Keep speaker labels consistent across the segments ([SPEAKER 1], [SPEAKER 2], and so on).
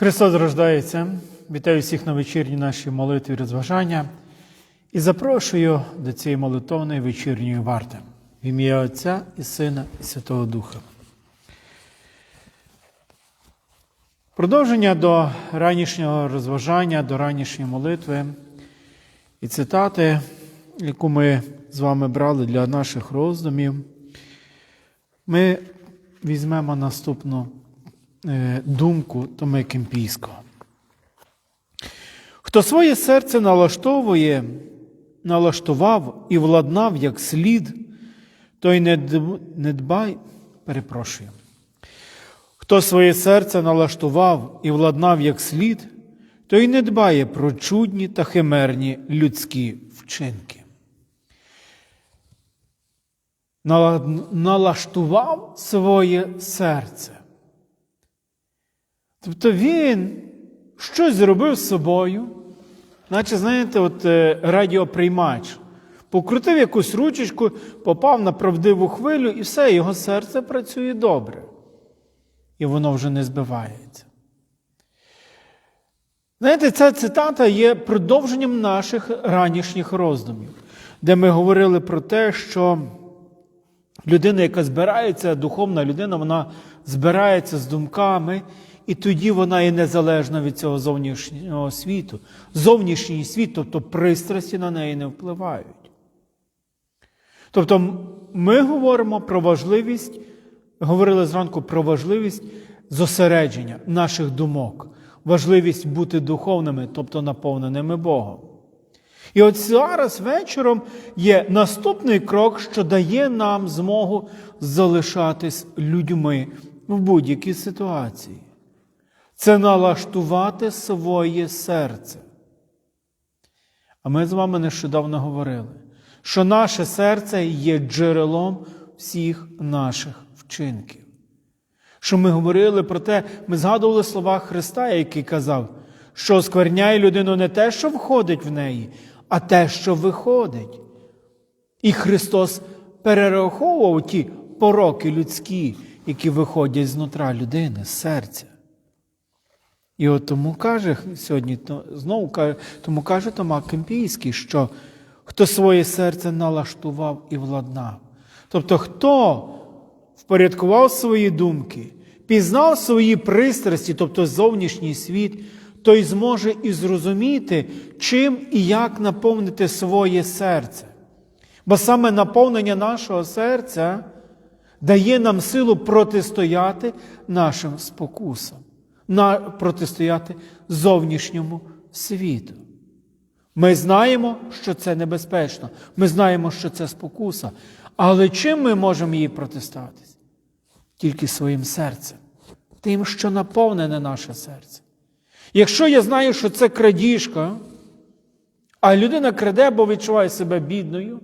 [SPEAKER 1] Христос рождається. Вітаю всіх на вечірній нашій молитві розважання і запрошую до цієї молитовної вечірньої варти в ім'я Отця і Сина і Святого Духа. Продовження до ранішнього розважання, до ранішньої молитви і цитати, яку ми з вами брали для наших роздумів, ми візьмемо наступну думку Томи Кемпійського. Хто своє серце налаштовує, налаштував і владнав як слід, той не дб- дбай, перепрошую. Хто своє серце налаштував і владнав як слід, той не дбає про чудні та химерні людські вчинки. Налаштував своє серце. Тобто він щось зробив з собою, наче, знаєте, от е, радіоприймач. Покрутив якусь ручечку, попав на правдиву хвилю, і все, його серце працює добре. І воно вже не збивається. Знаєте, ця цитата є продовженням наших ранішніх роздумів, де ми говорили про те, що людина, яка збирається, духовна людина, вона збирається з думками, і тоді вона є незалежна від цього зовнішнього світу. Зовнішній світ, тобто пристрасті на неї не впливають. Тобто ми говоримо про важливість, говорили зранку про важливість зосередження наших думок, важливість бути духовними, тобто наповненими Богом. І от зараз вечором є наступний крок, що дає нам змогу залишатись людьми в будь-якій ситуації. Це налаштувати своє серце. А ми з вами нещодавно говорили, що наше серце є джерелом всіх наших вчинків. Що ми говорили про те, ми згадували слова Христа, який казав, що оскверняє людину не те, що входить в неї, а те, що виходить. І Христос перераховував ті пороки людські, які виходять знутра людини, з серця. І от тому каже сьогодні, знову каже, тому каже Тома Кемпійський, що хто своє серце налаштував і владнав. Тобто, хто впорядкував свої думки, пізнав свої пристрасті, тобто зовнішній світ, той зможе і зрозуміти, чим і як наповнити своє серце. Бо саме наповнення нашого серця дає нам силу протистояти нашим спокусам, на, протистояти зовнішньому світу. Ми знаємо, що це небезпечно, ми знаємо, що це спокуса. Але чим ми можемо її протиставитись? Тільки своїм серцем, тим, що наповнене наше серце. Якщо я знаю, що це крадіжка, а людина краде, бо відчуває себе бідною,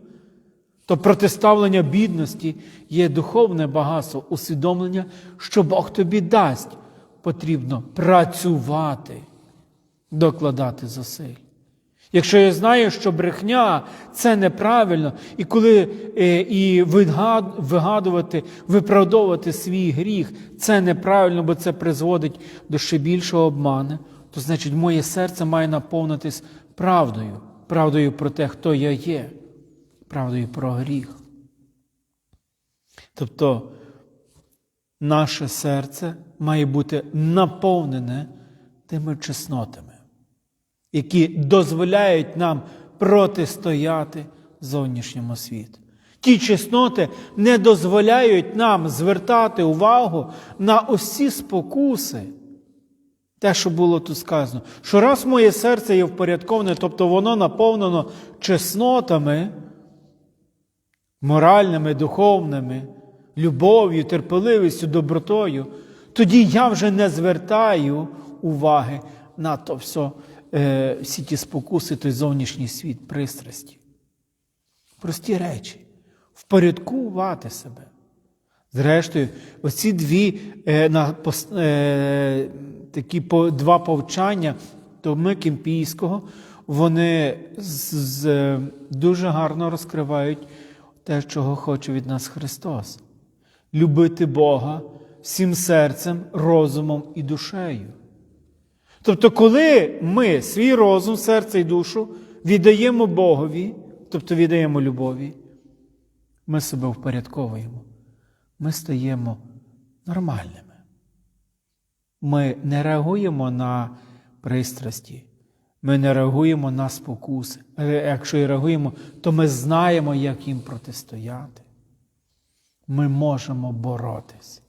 [SPEAKER 1] то протиставлення бідності є духовне багатство, усвідомлення, що Бог тобі дасть. Потрібно працювати, докладати зусиль. Якщо я знаю, що брехня це неправильно, і коли е, і вигадувати, виправдовувати свій гріх, це неправильно, бо це призводить до ще більшого обману, то значить моє серце має наповнитись правдою, правдою про те, хто я є, правдою про гріх. Тобто наше серце має бути наповнене тими чеснотами які дозволяють нам протистояти зовнішньому світу. Ті чесноти не дозволяють нам звертати увагу на усі спокуси. Те, що було тут сказано, що раз моє серце є впорядковане, тобто воно наповнено чеснотами, моральними, духовними, любов'ю, терпеливістю, добротою, тоді я вже не звертаю уваги на то все, е, всі ті спокуси, той зовнішній світ, пристрасті. Прості речі. Впорядкувати себе. Зрештою, оці дві е, на, е, такі по, два повчання Томи Кемпійського, вони з, з, е, дуже гарно розкривають те, чого хоче від нас Христос. Любити Бога всім серцем, розумом і душею. Тобто, коли ми свій розум, серце і душу віддаємо Богові, тобто віддаємо любові, ми себе впорядковуємо, ми стаємо нормальними. Ми не реагуємо на пристрасті, ми не реагуємо на спокуси. Але якщо і реагуємо, то ми знаємо, як їм протистояти. Ми можемо боротись.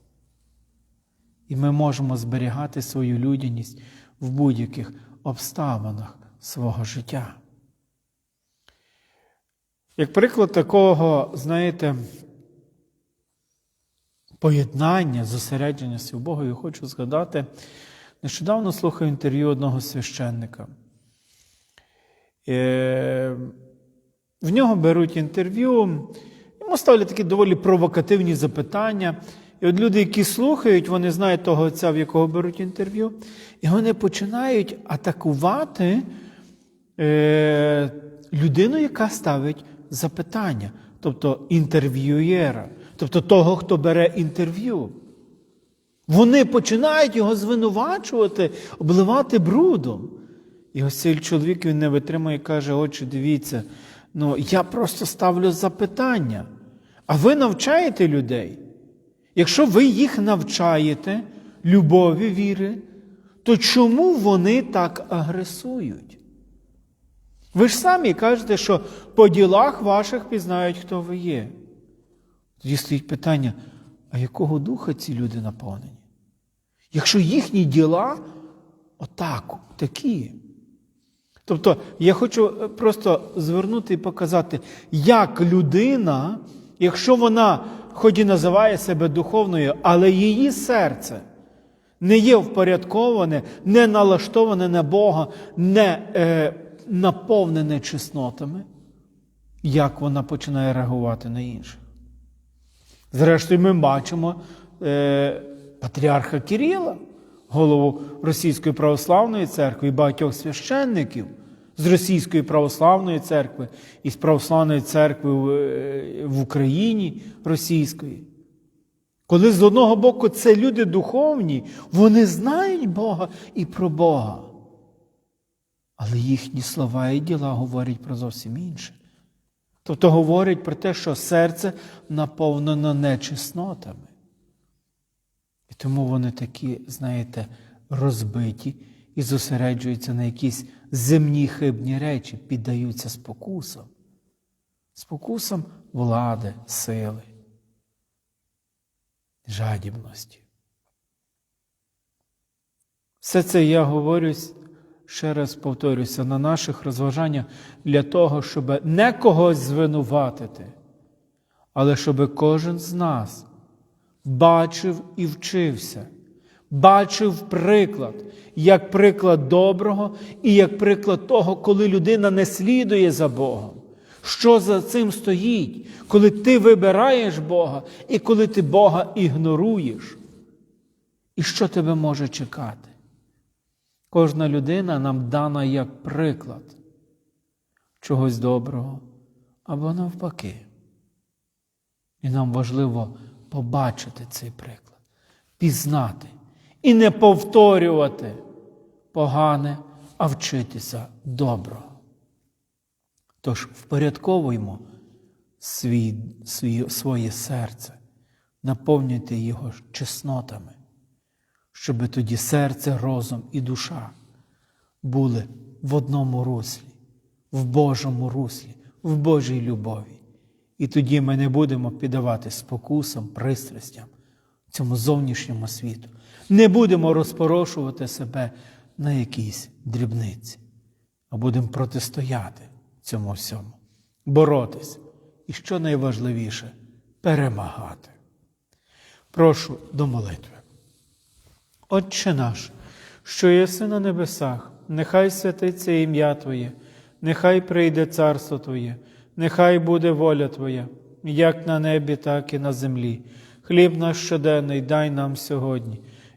[SPEAKER 1] І ми можемо зберігати свою людяність в будь-яких обставинах свого життя. Як приклад такого, знаєте, поєднання, зосередження в Богу, я хочу згадати, нещодавно слухав інтерв'ю одного священника. Е, В нього беруть інтерв'ю, йому ставлять такі доволі провокативні запитання. І от люди, які слухають, вони знають того отця, в якого беруть інтерв'ю, і вони починають атакувати е, людину, яка ставить запитання, тобто інтерв'юєра, тобто того, хто бере інтерв'ю. Вони починають його звинувачувати, обливати брудом. І ось цей чоловік він не витримує і каже: Отче, дивіться, ну я просто ставлю запитання. А ви навчаєте людей? Якщо ви їх навчаєте любові віри, то чому вони так агресують? Ви ж самі кажете, що по ділах ваших пізнають, хто ви є. Тоді стоїть питання, а якого духа ці люди наповнені? Якщо їхні діла отак, такі. Тобто я хочу просто звернути і показати, як людина, якщо вона хоч і називає себе духовною, але її серце не є впорядковане, не налаштоване на Бога, не е, наповнене чеснотами, як вона починає реагувати на інших. Зрештою, ми бачимо е, патріарха Кирила, голову Російської православної церкви і багатьох священників з Російської православної церкви і з православної церкви в, е, в Україні російської. Коли з одного боку це люди духовні, вони знають Бога і про Бога. Але їхні слова і діла говорять про зовсім інше. Тобто говорять про те, що серце наповнено нечеснотами. І тому вони такі, знаєте, розбиті і зосереджуються на якісь земні хибні речі, піддаються спокусам. Спокусам влади, сили, жадібності. Все це я говорю, ще раз повторюся, на наших розважаннях для того, щоб не когось звинуватити, але щоб кожен з нас бачив і вчився, бачив приклад, як приклад доброго і як приклад того, коли людина не слідує за Богом. Що за цим стоїть, коли ти вибираєш Бога і коли ти Бога ігноруєш? І що тебе може чекати? Кожна людина нам дана як приклад чогось доброго або навпаки. І нам важливо побачити цей приклад, пізнати і не повторювати погане, а вчитися доброго. Тож впорядковуємо свій, свій, своє серце, наповнюйте його чеснотами, щоб тоді серце, розум і душа були в одному руслі, в Божому руслі, в Божій любові. І тоді ми не будемо піддавати спокусам, пристрастям цьому зовнішньому світу. Не будемо розпорошувати себе на якійсь дрібниці, а будемо протистояти цьому всьому, боротись і, що найважливіше, перемагати. Прошу до молитви. Отче наш, що єси на небесах, нехай святиться ім'я Твоє, нехай прийде царство Твоє, нехай буде воля Твоя, як на небі, так і на землі. Хліб наш щоденний дай нам сьогодні,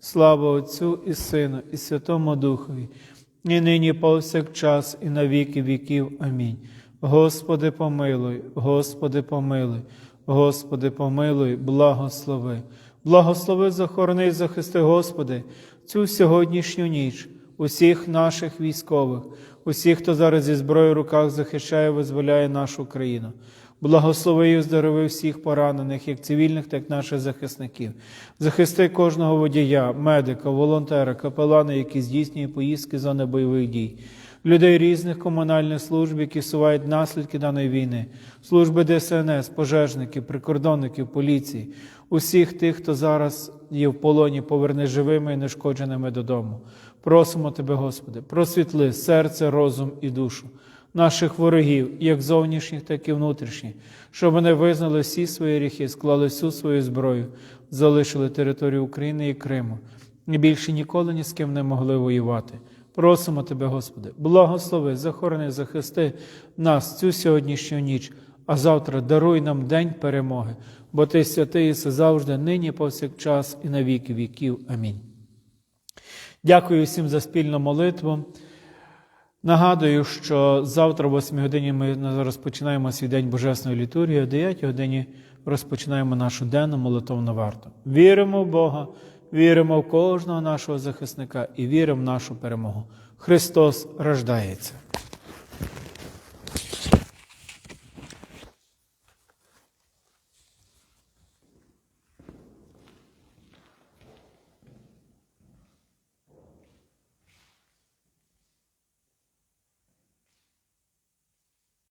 [SPEAKER 1] Слава Отцю і Сину, і Святому Духові, і нині повсякчас, і на віки віків. Амінь. Господи, помилуй, Господи, помилуй, Господи, помилуй, благослови. Благослови, захорони захисти, Господи, цю сьогоднішню ніч, усіх наших військових, усіх, хто зараз зі зброєю в руках захищає, визволяє нашу країну. Благослови і оздорови всіх поранених, як цивільних, так і наших захисників. Захисти кожного водія, медика, волонтера, капелана, які здійснює поїздки зони бойових дій, людей різних комунальних служб, які сувають наслідки даної війни, служби ДСНС, пожежників, прикордонників, поліції, усіх тих, хто зараз є в полоні, поверни живими і нешкодженими додому. Просимо Тебе, Господи, просвітли серце, розум і душу наших ворогів, як зовнішніх, так і внутрішніх, щоб вони визнали всі свої гріхи, склали всю свою зброю, залишили територію України і Криму, і більше ніколи ні з ким не могли воювати. Просимо Тебе, Господи, благослови, захорони, захисти нас цю сьогоднішню ніч, а завтра даруй нам день перемоги, бо Ти святий єси завжди, нині, повсякчас і на віки віків. Амінь. Дякую всім за спільну молитву. Нагадую, що завтра, о 8 годині, ми розпочинаємо свій день Божесної літургії, о 9 годині розпочинаємо нашу денну молитовну варту. Віримо в Бога, віримо в кожного нашого захисника і віримо в нашу перемогу. Христос рождається.